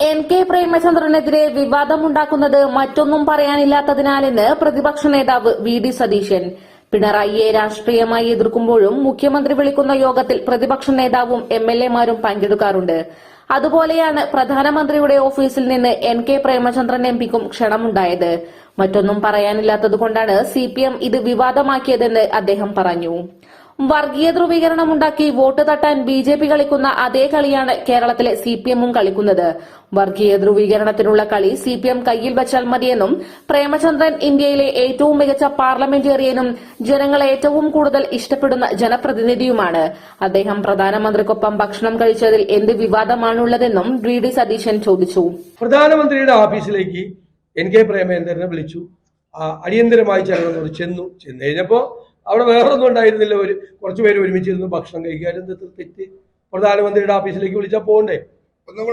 N K പ്രേമചന്ദ്രനെതിരെ വിവാദമുണ്ടാക്കുന്നത് മറ്റൊന്നും പറയാനില്ലാത്തതിനാലെന്ന് പ്രതിപക്ഷ നേതാവ് വി ഡി സതീശൻ. പിണറായിയെ രാഷ്ട്രീയമായി എതിർക്കുമ്പോഴും മുഖ്യമന്ത്രി വിളിക്കുന്ന യോഗത്തിൽ പ്രതിപക്ഷ നേതാവും എം എൽ എമാരും പങ്കെടുക്കാറുണ്ട്. അതുപോലെയാണ് പ്രധാനമന്ത്രിയുടെ ഓഫീസിൽ നിന്ന് എൻ കെ പ്രേമചന്ദ്രൻ എം പിക്കും ക്ഷണമുണ്ടായത്. മറ്റൊന്നും പറയാനില്ലാത്തതുകൊണ്ടാണ് സി പി എം ഇത് വിവാദമാക്കിയതെന്ന് അദ്ദേഹം പറഞ്ഞു. വർഗീയ ധ്രുവീകരണം ഉണ്ടാക്കി വോട്ട് തട്ടാൻ ബി ജെ പി കളിക്കുന്ന അതേ കളിയാണ് കേരളത്തിലെ സി പി എമ്മും കളിക്കുന്നത്. വർഗീയ ധ്രുവീകരണത്തിനുള്ള കളി സി പി എം കയ്യിൽ വച്ചാൽ മതിയെന്നും പ്രേമചന്ദ്രൻ ഇന്ത്യയിലെ ഏറ്റവും മികച്ച പാർലമെന്റേറിയനും ജനങ്ങൾ ഏറ്റവും കൂടുതൽ ഇഷ്ടപ്പെടുന്ന ജനപ്രതിനിധിയുമാണ്. അദ്ദേഹം പ്രധാനമന്ത്രിക്കൊപ്പം ഭക്ഷണം കഴിച്ചതിൽ എന്ത് വിവാദമാണുള്ളതെന്നും ഡി ഡി സതീശൻ ചോദിച്ചു. പ്രധാനമന്ത്രിയുടെ ഓഫീസിലേക്ക് എൻ കെ പ്രേമചന്ദ്രനെ വിളിച്ചു. അടിയന്തരമായി ചെന്നു. ചെന്ന് കഴിഞ്ഞപ്പോ അവിടെ വേറൊന്നും ഉണ്ടായിരുന്നില്ല. ഒരു കുറച്ച് പേര് ഒരുമിച്ചിരുന്നു ഭക്ഷണം കഴിക്കാനും എന്ത് തെറ്റ്? പ്രധാനമന്ത്രിയുടെ ഓഫീസിലേക്ക് വിളിച്ചാൽ പോകണ്ടേ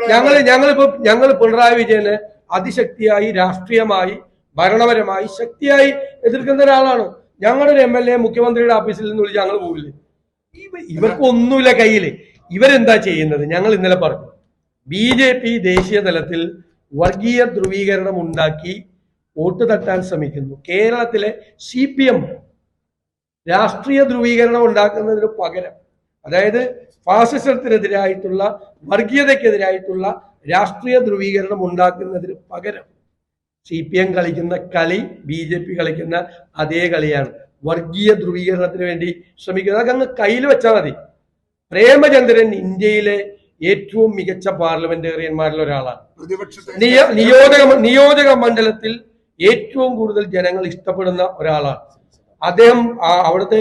ഞങ്ങൾ ഞങ്ങളിപ്പോ ഞങ്ങൾ പിണറായി വിജയനെ അതിശക്തിയായി രാഷ്ട്രീയമായി ഭരണപരമായി ശക്തിയായി എതിർക്കുന്ന ഒരാളാണ്. ഞങ്ങളുടെ ഒരു എം എൽ എ മുഖ്യമന്ത്രിയുടെ ഓഫീസിൽ നിന്ന് വിളിച്ച് ഞങ്ങൾ പോകില്ലേ ഇവ- ഇവർക്കൊന്നുമില്ല കയ്യിൽ ഇവരെന്താ ചെയ്യുന്നത്? ഞങ്ങൾ ഇന്നലെ പറഞ്ഞു. ബി ജെ പി ദേശീയ തലത്തിൽ വർഗീയ ധ്രുവീകരണം ഉണ്ടാക്കി വോട്ട് തട്ടാൻ ശ്രമിക്കുന്നു. കേരളത്തിലെ സി പി എം രാഷ്ട്രീയ ധ്രുവീകരണം ഉണ്ടാക്കുന്നതിന് പകരം അതായത് ഫാസിസത്തിനെതിരായിട്ടുള്ള വർഗീയതയ്ക്കെതിരായിട്ടുള്ള രാഷ്ട്രീയ ധ്രുവീകരണം ഉണ്ടാക്കുന്നതിന് പകരം സി പി എം കളിക്കുന്ന കളി ബി ജെ പി കളിക്കുന്ന അതേ കളിയാണ്. വർഗീയ ധ്രുവീകരണത്തിന് വേണ്ടി ശ്രമിക്കുന്നത്. അതൊക്കെ അങ്ങ് കയ്യിൽ വെച്ചാൽ മതി. പ്രേമചന്ദ്രൻ ഇന്ത്യയിലെ ഏറ്റവും മികച്ച പാർലമെന്റേറിയന്മാരിൽ ഒരാളാണ്. നിയോജക നിയോജക മണ്ഡലത്തിൽ ഏറ്റവും കൂടുതൽ ജനങ്ങൾ ഇഷ്ടപ്പെടുന്ന ഒരാളാണ്. അദ്ദേഹം അവിടുത്തെ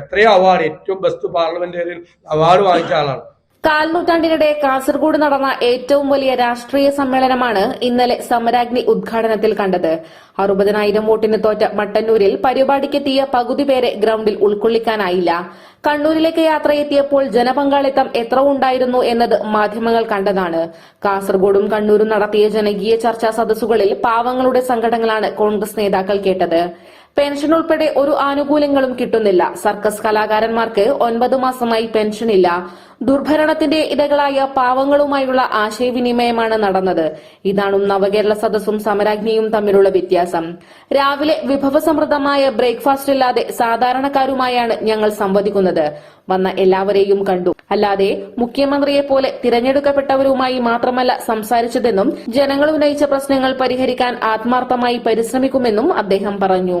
എത്രയോ അവാർഡ് ഏറ്റവും ബെസ്റ്റ് പാർലമെന്റേറിയൻ അവാർഡ് വാങ്ങിച്ച ആളാണ്. കാൽനൂറ്റാണ്ടിനിടെ കാസർഗോഡ് നടന്ന ഏറ്റവും വലിയ രാഷ്ട്രീയ സമ്മേളനമാണ് ഇന്നലെ സമരാഗ്നി ഉദ്ഘാടനത്തിൽ കണ്ടത്. അറുപതിനായിരം വോട്ടിന് തോറ്റ മട്ടന്നൂരിൽ പരിപാടിക്കെത്തിയ പകുതി പേരെ ഗ്രൌണ്ടിൽ ഉൾക്കൊള്ളിക്കാനായില്ല. കണ്ണൂരിലേക്ക് യാത്രയെത്തിയപ്പോൾ ജനപങ്കാളിത്തം എത്ര ഉണ്ടായിരുന്നു എന്നത് മാധ്യമങ്ങൾ കണ്ടതാണ്. കാസർഗോഡും കണ്ണൂരും നടത്തിയ ജനകീയ ചർച്ചാ സദസ്സുകളിൽ പാവങ്ങളുടെ സംഘടനകളാണ് കോൺഗ്രസ് നേതാക്കൾ കേട്ടത്. പെൻഷൻ ഉൾപ്പെടെ ഒരു ആനുകൂല്യങ്ങളും കിട്ടുന്നില്ല. സർക്കസ് കലാകാരന്മാർക്ക് ഒൻപത് മാസമായി പെൻഷൻ ഇല്ല ദുർഭരണത്തിന്റെ ഇടകളായ പാവങ്ങളുമായുള്ള ആശയവിനിമയമാണ് നടന്നത്. ഇതാണ് നവകേരള സദസ്സും സമരാജ്ഞിയും തമ്മിലുള്ള വ്യത്യാസം. രാവിലെ വിഭവസമൃദ്ധമായ ബ്രേക്ക്ഫാസ്റ്റ് ഇല്ലാതെ സാധാരണക്കാരുമായാണ് ഞങ്ങൾ സംവദിക്കുന്നത്. വന്ന എല്ലാവരെയും കണ്ടു. അല്ലാതെ മുഖ്യമന്ത്രിയെ പോലെ തിരഞ്ഞെടുക്കപ്പെട്ടവരുമായി മാത്രമല്ല സംസാരിച്ചതെന്നും ജനങ്ങൾ ഉന്നയിച്ച പ്രശ്നങ്ങൾ പരിഹരിക്കാൻ ആത്മാർത്ഥമായി പരിശ്രമിക്കുമെന്നും അദ്ദേഹം പറഞ്ഞു.